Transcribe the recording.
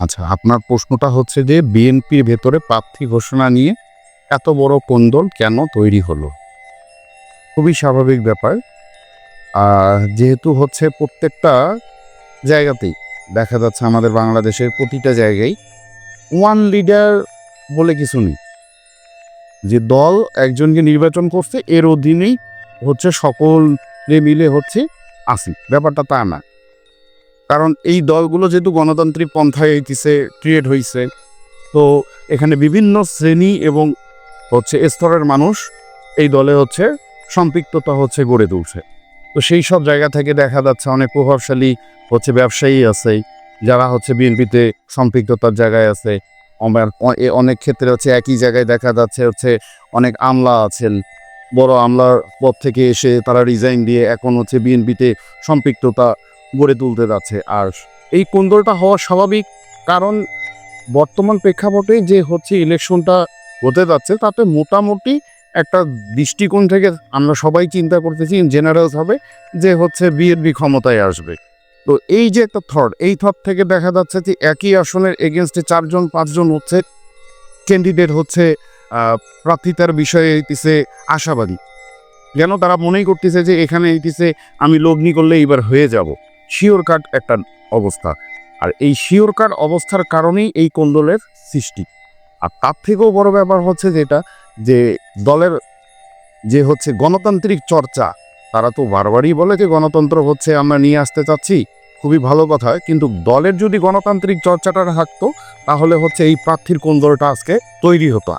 আচ্ছা আপনার প্রশ্নটা হচ্ছে যে, বিএনপির ভেতরে প্রার্থী ঘোষণা নিয়ে এত বড় কোন্দল কেন তৈরি হলো? খুবই স্বাভাবিক ব্যাপার। যেহেতু হচ্ছে প্রত্যেকটা জায়গাতেই দেখা যাচ্ছে আমাদের বাংলাদেশের প্রতিটা জায়গায় ওয়ান লিডার বলে কিছু নেই। যে দল একজনকে নির্বাচন করছে, এর অধীনেই হচ্ছে সকলে মিলে হচ্ছে আসি ব্যাপারটা তা না। কারণ এই দলগুলো যেহেতু গণতান্ত্রিক পন্থায় হইতেছে ক্রিয়েট হয়েছে তো এখানে বিভিন্ন শ্রেণি এবং হচ্ছে স্তরের মানুষ এই দলে হচ্ছে সম্পৃক্ততা হচ্ছে গড়ে তুলছে। তো সেই সব জায়গা থেকে দেখা যাচ্ছে অনেক প্রভাবশালী হচ্ছে ব্যবসায়ী আছে, যারা হচ্ছে বিএনপিতে সম্পৃক্ততার জায়গায় আছে। আমার অনেক ক্ষেত্রে হচ্ছে একই জায়গায় দেখা যাচ্ছে হচ্ছে অনেক আমলা আছেন। বড় আমলার পদ থেকে এসে তারা রিজাইন দিয়ে এখন হচ্ছে বিএনপিতে সম্পৃক্ততা গড়ে তুলতে যাচ্ছে। আর এই কোন্দলটা হওয়া স্বাভাবিক, কারণ বর্তমান প্রেক্ষাপটে যে হচ্ছে ইলেকশনটা হতে যাচ্ছে, তাতে মোটামুটি একটা দৃষ্টিকোণ থেকে আমরা সবাই চিন্তা করতেছি জেনারেল হবে যে হচ্ছে বিএনপি ক্ষমতায় আসবে। তো এই যে একটা থট এই থট থেকে দেখা যাচ্ছে যে একই আসনের এগেনস্টে চারজন, পাঁচজন হচ্ছে ক্যান্ডিডেট হচ্ছে প্রার্থিতার বিষয়ে হইতেছে আশাবাদী। যেন তারা মনেই করতেছে যে এখানে হইতেছে আমি লগ্নি করলে এবার হয়ে যাব। শিওর কার্ড একটা অবস্থা। আর এই শিওর কার্ড অবস্থার কারণেই এই কোন্দলের সৃষ্টি। আর তার থেকেও বড় ব্যাপার হচ্ছে যেটা, যে দলের যে হচ্ছে গণতান্ত্রিক চর্চা, তারা তো বারবারই বলে যে গণতন্ত্র হচ্ছে আমরা নিয়ে আসতে চাচ্ছি, খুবই ভালো কথা। কিন্তু দলের যদি গণতান্ত্রিক চর্চাটা থাকতো, তাহলে হচ্ছে এই প্রার্থীর কোন্দলটা আজকে তৈরি হতো।